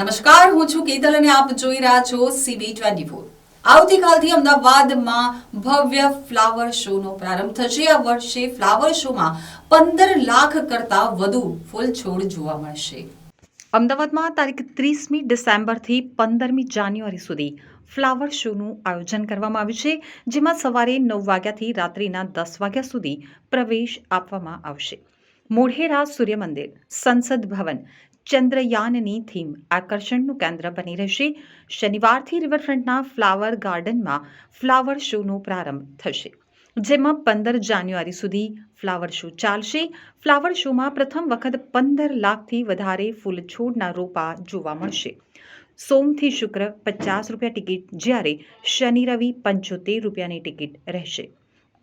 નમસ્કાર, હું છું કેતલ અને આપ જોઈ રહ્યા છો સીબી ટ્વેન્ટી ફોર. આવતીકાલથી અમદાવાદમાં ભવ્ય ફ્લાવર શોનો પ્રારંભ થશે. આ વર્ષે ફ્લાવર શોમાં પંદર લાખ કરતા વધુ ફૂલ છોડ જોવા મળશે. અમદાવાદમાં તારીખ ત્રીસમી ડિસેમ્બરથી પંદરમી જાન્યુઆરી સુધી ફ્લાવર શોનું આયોજન કરવામાં આવ્યું છે, જેમાં સવારે નવ વાગ્યાથી રાત્રિના દસ વાગ્યા સુધી પ્રવેશ આપવામાં આવશે. મોઢેરા સૂર્ય મંદિર સંસદ ભવન ચંદ્રયાનની થીમ આકર્ષણનું કેન્દ્ર બની રહેશે. શનિવારથી રિવરફ્રન્ટના ફ્લાવર ગાર્ડનમાં ફ્લાવર શોનો પ્રારંભ થશે. જેમાં પંદર જાન્યુઆરી સુધી ફ્લાવર શો ચાલશે. ફ્લાવર શોમાં પ્રથમ વખત પંદર લાખથી વધારે ફૂલ છોડના રોપા જોવા મળશે. સોમથી શુક્ર પચાસ રૂપિયા ટિકિટ, જ્યારે શનિ રવિ પંચોતેર રૂપિયાની ટિકિટ રહેશે.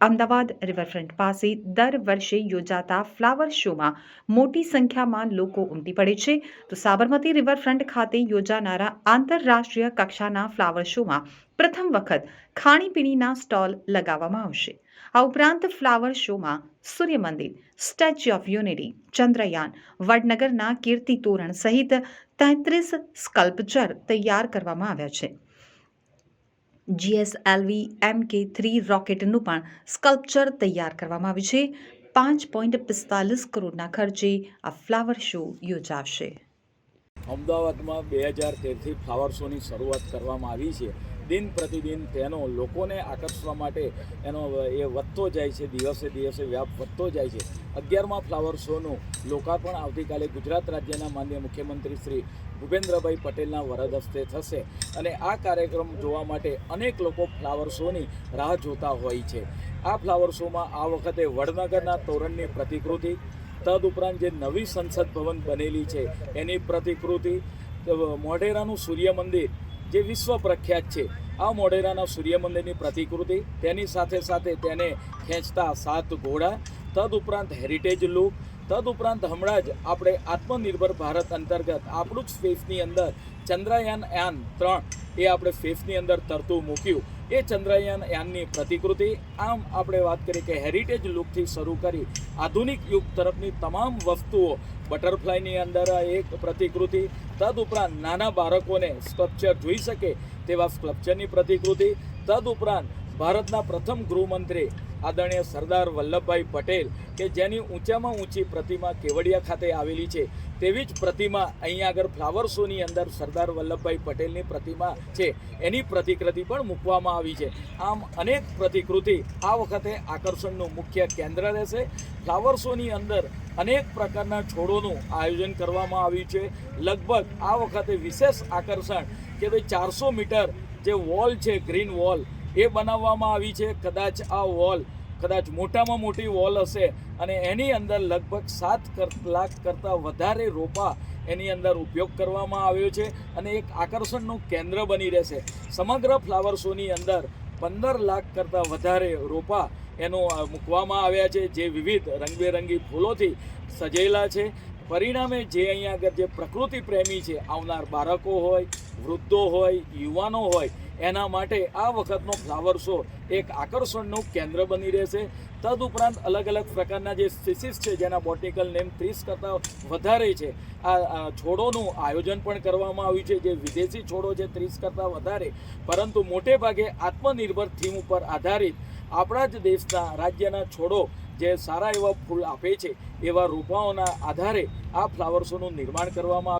અમદાવાદ રિવરફ્રન્ટ પાસે દર વર્ષે યોજાતા ફ્લાવર શોમાં મોટી સંખ્યામાં લોકો ઉમટી પડે છે. તો સાબરમતી રિવરફ્રન્ટ ખાતે યોજાનારા આંતરરાષ્ટ્રીય કક્ષાના ફ્લાવર શોમાં પ્રથમ વખત ખાણીપીણીના સ્ટોલ લગાવવામાં આવશે. આ ઉપરાંત ફ્લાવર શોમાં Surya Mandir Statue of Unity, Chandrayaan, વડનગરના Kirti Toran સહિત તેત્રીસ સ્કલ્પચર તૈયાર કરવામાં આવ્યા છે. જીએસએલવી એમ કે થ્રી રોકેટનું પણ સ્કલ્પચર તૈયાર કરવામાં આવ્યું છે. પાંચ પોઈન્ટ પિસ્તાલીસ કરોડના ખર્ચે આ ફ્લાવર શો યોજાશે. અમદાવાદમાં બે હજાર તેરથી ફ્લાવર શોની શરૂઆત કરવામાં આવી છે. દિન પ્રતિદિન તેનો લોકોને આકર્ષવા માટે એનો એ વધતો જાય છે. દિવસે દિવસે વ્યાપ વધતો જાય છે. અગિયારમાં ફ્લાવર શોનું લોકાર્પણ આવતીકાલે ગુજરાત રાજ્યના માન્ય મુખ્યમંત્રી શ્રી ભૂપેન્દ્રભાઈ પટેલના વરદ હસ્તે થશે. અને આ કાર્યક્રમ જોવા માટે અનેક લોકો ફ્લાવર શોની રાહ જોતા હોય છે. આ ફ્લાવર શોમાં આ વખતે વડનગરના તોરણની પ્રતિકૃતિ તદ ઉપરાંત જે નવી સંસદ ભવન બનેલી છે, એની પ્રતિકૃતિ મોઢેરાનું સૂર્ય મંદિર, જે વિશ્વ પ્રખ્યાત છે, આ મોઢેરાના સૂર્ય મંદિરની પ્રતિકૃતિ, તેની સાથે સાથે તેને ખેંચતા સાત ઘોડા તદ ઉપરાંત હેરિટેજ લુક તદ ઉપરાંત હમણાં જ આપણે આત્મનિર્ભર ભારત અંતર્ગત આપણું જ સ્પેસની અંદર ચંદ્રયાન યાન ત્રણ એ આપણે સ્પેસની અંદર તરતું મૂક્યું. એ ચંદ્રયાન યાનની પ્રતિકૃતિ, આમ આપણે વાત કરીએ કે હેરિટેજ લુકથી શરૂ કરી આધુનિક યુગ તરફની તમામ વસ્તુઓ બટરફ્લાયની અંદર એક પ્રતિકૃતિ તદ ઉપરાંત નાના બાળકોને સ્કલ્પચર જોઈ શકે તેવા સ્કલ્પચરની પ્રતિકૃતિ તદ ઉપરાંત ભારતના પ્રથમ ગૃહમંત્રી આદરણીય સરદાર વલ્લભભાઈ પટેલ કે જેની ઊંચામાં ઊંચી પ્રતિમા કેવડિયા ખાતે આવેલી છે. તેવી જ પ્રતિમા અહીંયા આગળ ફ્લાવર શોની અંદર સરદાર વલ્લભભાઈ પટેલની પ્રતિમા છે. એની પ્રતિકૃતિ પણ મૂકવામાં આવી છે. આમ અનેક પ્રતિકૃતિ આ વખતે આકર્ષણનું મુખ્ય કેન્દ્ર રહેશે. ફ્લાવર શોની અંદર અનેક પ્રકારના છોડોનું આયોજન કરવામાં આવ્યું છે. લગભગ આ વખતે વિશેષ આકર્ષણ કે ભાઈ ચારસો મીટર જે વોલ છે ગ્રીન વોલ એ બનાવવામાં આવી છે. કદાચ આ વોલ, કદાચ મોટામાં મોટી વોલ હશે અને એની અંદર લગભગ સાત લાખ કરતાં વધારે રોપા એની અંદર ઉપયોગ કરવામાં આવ્યો છે અને એક આકર્ષણનું કેન્દ્ર બની રહેશે. સમગ્ર ફ્લાવર શોની અંદર પંદર લાખ કરતાં વધારે રોપા એનો મૂકવામાં આવ્યા છે, જે વિવિધ રંગબેરંગી ફૂલોથી સજેલા છે. પરિણામે જે અહીંયા આગળ જે પ્રકૃતિ પ્રેમી છે, આવનાર બાળકો હોય, વૃદ્ધો હોય, યુવાનો હોય એના માટે આ વખતનો ફ્લાવર શો એક આકર્ષણનું કેન્દ્ર બની રહેશે. તદ ઉપરાંત અલગ અલગ પ્રકારના જે સ્પીસીસ છે, જેના બોટિકલ નેમ ત્રીસ કરતાં વધારે છે આ છોડોનું આયોજન પણ કરવામાં આવ્યું છે. જે વિદેશી છોડો છે, ત્રીસ કરતાં વધારે. પરંતુ મોટે ભાગે આત્મનિર્ભર થીમ ઉપર આધારિત આપણા જ દેશના રાજ્યના છોડો જે સારા એવા ફૂલ આપે છે, એવા રોપાઓના આધારે આ ફ્લાવર શોનું નિર્માણ કરવામાં